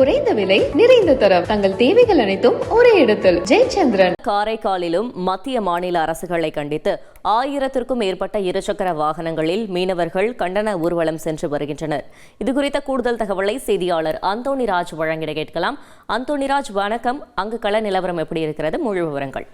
குறைந்த விலை நிறைந்த தரம். தங்கள் தேவைகள் அனைத்தும் ஒரே இடத்தில். ஜெயச்சந்திரன். காரைக்காலிலும் மத்திய மாநில அரசுகளை கண்டித்து ஆயிரத்திற்கும் மேற்பட்ட இருசக்கர வாகனங்களில் மீனவர்கள் கண்டன ஊர்வலம் சென்று வருகின்றனர். இதுகுறித்த கூடுதல் தகவலை செய்தியாளர் அந்தோணிராஜ் வழங்கிட கேட்கலாம். அந்தோணிராஜ் வணக்கம். அங்கு கள நிலவரம் எப்படி இருக்கிறது? முழு விவரங்கள்.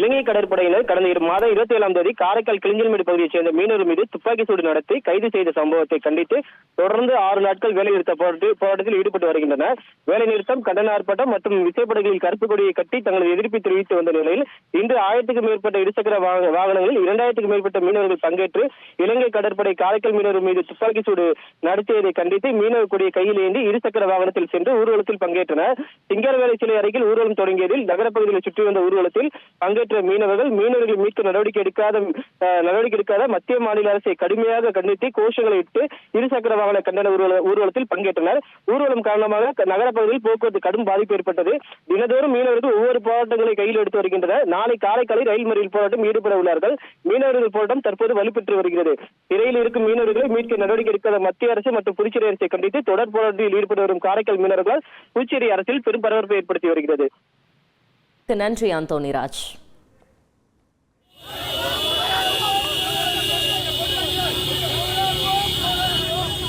இலங்கை கடற்படையினர் கடந்த இரு மாதம் இருபத்தி ஏழாம் தேதி காரைக்கால் கிளிஞ்சல்மேடு பகுதியைச் சேர்ந்த மீனவர் மீது துப்பாக்கி சூடு நடத்தி கைது செய்த சம்பவத்தை கண்டித்து தொடர்ந்து ஆறு நாட்கள் வேலை நிறுத்த போராட்டத்தில் ஈடுபட்டு வருகின்றனர். வேலை நிறுத்தம் கண்டன ஆர்ப்பாட்டம் மற்றும் விசைப்படகுகளில் கருப்பு கொடியை கட்டி தங்களது எதிர்ப்பை தெரிவித்து வந்த நிலையில் இன்று ஆயிரத்துக்கும் மேற்பட்ட இருசக்கர வாகனங்களில் இரண்டாயிரத்துக்கும் மேற்பட்ட மீனவர்கள் பங்கேற்று இலங்கை கடற்படை காரைக்கால் மீனவர் மீது துப்பாக்கி சூடு நடத்தியதை கண்டித்து மீனவர் கொடியை கையில் ஏந்தி இருசக்கர வாகனத்தில் சென்று ஊர்வலத்தில் பங்கேற்றனர். சிங்கரவேலை சிலை அருகில் ஊர்வலம் தொடங்கியதில் நகரப்பகுதியில் சுற்றி வந்த ஊர்வலத்தில் பங்கேற்ற மீனவர்கள் மீனவர்களை மீட்க நடவடிக்கை எடுக்காத நடவடிக்கை எடுக்காத மத்திய மாநில அரசை கடுமையாக கண்டித்து கோஷங்களை இட்டு இருசக்கர வாகன கண்டன ஊர்வலத்தில் பங்கேற்றனர். ஊர்வலம் காரணமாக க- நகரப்பகுதியில் போக்குவரத்து கடும் பாதிப்பு ஏற்பட்டது. தினதோறும் மீனவர்கள் ஒவ்வொரு போராட்டங்களை கையில் எடுத்து வருகின்றனர். நாளை காரைக்காலில் ரயில் மறியல் போராட்டம் ஈடுபட உள்ளார்கள். மீனவர்கள் போராட்டம் தற்போது வலுப்பெற்று வருகிறது. சிறையில் இருக்கும் மீனவர்களை மீட்க நடவடிக்கை எடுக்காத மத்திய அரசு மற்றும் புதுச்சேரி அரசை கண்டித்து தொடர் போராட்டத்தில் ஈடுபட்டு வரும் காரைக்கால் மீனவர்கள் புதுச்சேரி அரசில் பெரும் பரபரப்பை ஏற்படுத்தி வருகிறது. நன்றி அந்தோணிராஜ்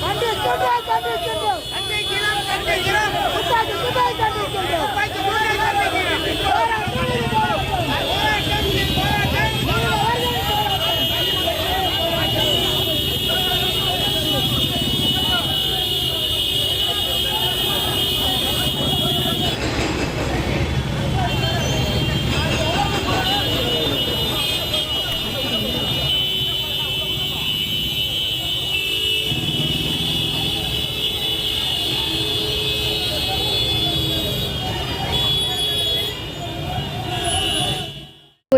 கண்டிக்கின்றோம் கண்டிக்கின்றோம் கண்டிக்கிறோம் கண்டிக்கிறோம் துப்பாக்கி துப்பாக்கி கண்டிக்கின்றோம் துப்பாக்கி சூட்டை கண்டிக்கிறோம் போராட்டம் போராட்டம்